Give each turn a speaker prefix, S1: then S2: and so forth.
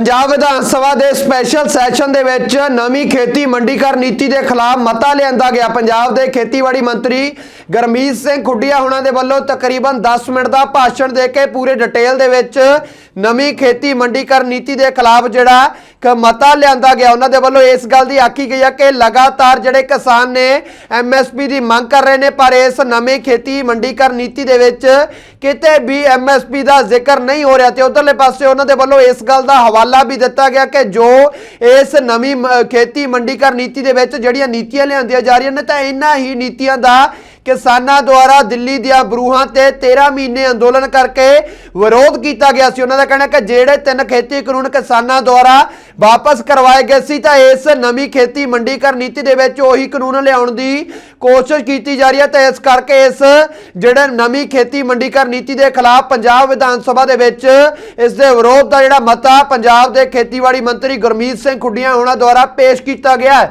S1: ਪੰਜਾਬ ਵਿਧਾਨ ਸਭਾ ਦੇ special session ਦੇ ਵਿੱਚ ਨਵੀਂ ਖੇਤੀ ਮੰਡੀਕਰਨ ਨੀਤੀ ਦੇ ਖਿਲਾਫ ਮਤਾ ਲਿਆਂਦਾ ਗਿਆ। ਪੰਜਾਬ ਦੇ ਖੇਤੀਬਾੜੀ ਮੰਤਰੀ ਗਰਮੀਤ ਸਿੰਘ ਖੁੱਡੀਆ ਹੁਣਾਂ ਦੇ ਵੱਲੋਂ ਤਕਰੀਬਨ 10 ਮਿੰਟ ਦਾ ਭਾਸ਼ਣ ਦੇ ਕੇ ਪੂਰੇ ਡਿਟੇਲ ਦੇ ਵਿੱਚ ਨਵੀਂ ਖੇਤੀ ਮੰਡੀਕਰਨ ਨੀਤੀ ਦੇ ਖਿਲਾਫ ਜਿਹੜਾ ਮਤਾ ਲਿਆਂਦਾ ਗਿਆ। ਉਹਨਾਂ ਦੇ ਵੱਲੋਂ ਇਸ ਗੱਲ ਦੀ ਆਖੀ ਗਈ ਹੈ ਕਿ ਲਗਾਤਾਰ ਜਿਹੜੇ ਕਿਸਾਨ ਨੇ ਐਮਐਸਪੀ ਦੀ ਮੰਗ ਕਰ ਰਹੇ ਨੇ, ਪਰ ਇਸ ਨਵੀਂ ਖੇਤੀ ਮੰਡੀਕਰਨ ਨੀਤੀ ਦੇ ਵਿੱਚ ਕਿਤੇ ਵੀ ਐਮਐਸਪੀ ਦਾ ਜ਼ਿਕਰ ਨਹੀਂ ਹੋ ਰਿਹਾ ਤੇ ਉਧਰਲੇ ਪਾਸੇ ਉਹਨਾਂ ਦੇ ਵੱਲੋਂ ਇਸ ਗੱਲ ਦਾ ਹਵਾਲਾ ਵੀ ਦਿੱਤਾ ਗਿਆ ਕਿ ਜੋ ਇਸ ਨਵੀਂ ਮ- ਖੇਤੀ ਮੰਡੀਕਰਨ ਨੀਤੀ ਦੇ ਵਿੱਚ ਜਿਹੜੀਆਂ ਨੀਤੀਆਂ ਲਿਆਂਦੀਆਂ ਜਾ ਰਹੀਆਂ ਨੇ, ਤਾਂ ਇਹਨਾਂ ਹੀ ਨੀਤੀਆਂ ਦਾ ਕਿਸਾਨਾਂ ਦੁਆਰਾ ਦਿੱਲੀ ਦੀਆਂ ਬਰੂਹਾਂ ਤੇ 13 ਮਹੀਨੇ ਅੰਦੋਲਨ ਕਰਕੇ ਵਿਰੋਧ ਕੀਤਾ ਗਿਆ ਸੀ। ਉਹਨਾਂ ਦਾ ਕਹਿਣਾ ਕਿ ਜਿਹੜੇ ਤਿੰਨ ਖੇਤੀ ਕਾਨੂੰਨ ਕਿਸਾਨਾਂ ਦੁਆਰਾ ਵਾਪਸ ਕਰਵਾਏ ਗਏ ਸੀ, ਤਾਂ ਇਸ ਨਵੀਂ ਖੇਤੀ ਮੰਡੀਕਰਨ ਨੀਤੀ ਦੇ ਵਿੱਚ ਉਹੀ ਕਾਨੂੰਨ ਲਿਆਉਣ ਦੀ ਕੋਸ਼ਿਸ਼ ਕੀਤੀ ਜਾ ਰਹੀ ਹੈ। ਤੇ ਇਸ ਕਰਕੇ ਇਸ ਜਿਹੜੇ ਨਵੀਂ ਖੇਤੀ ਮੰਡੀਕਰਨ ਨੀਤੀ ਦੇ ਖਿਲਾਫ ਪੰਜਾਬ ਵਿਧਾਨ ਸਭਾ ਦੇ ਵਿੱਚ ਇਸ ਦੇ ਵਿਰੋਧ ਦਾ ਜਿਹੜਾ ਮਤਾ ਪੰਜਾਬ ਦੇ ਖੇਤੀਬਾੜੀ ਮੰਤਰੀ ਗੁਰਮੀਤ ਸਿੰਘ ਖੁੱਡੀਆਂ ਹੋਣਾ ਦੁਆਰਾ ਪੇਸ਼ ਕੀਤਾ ਗਿਆ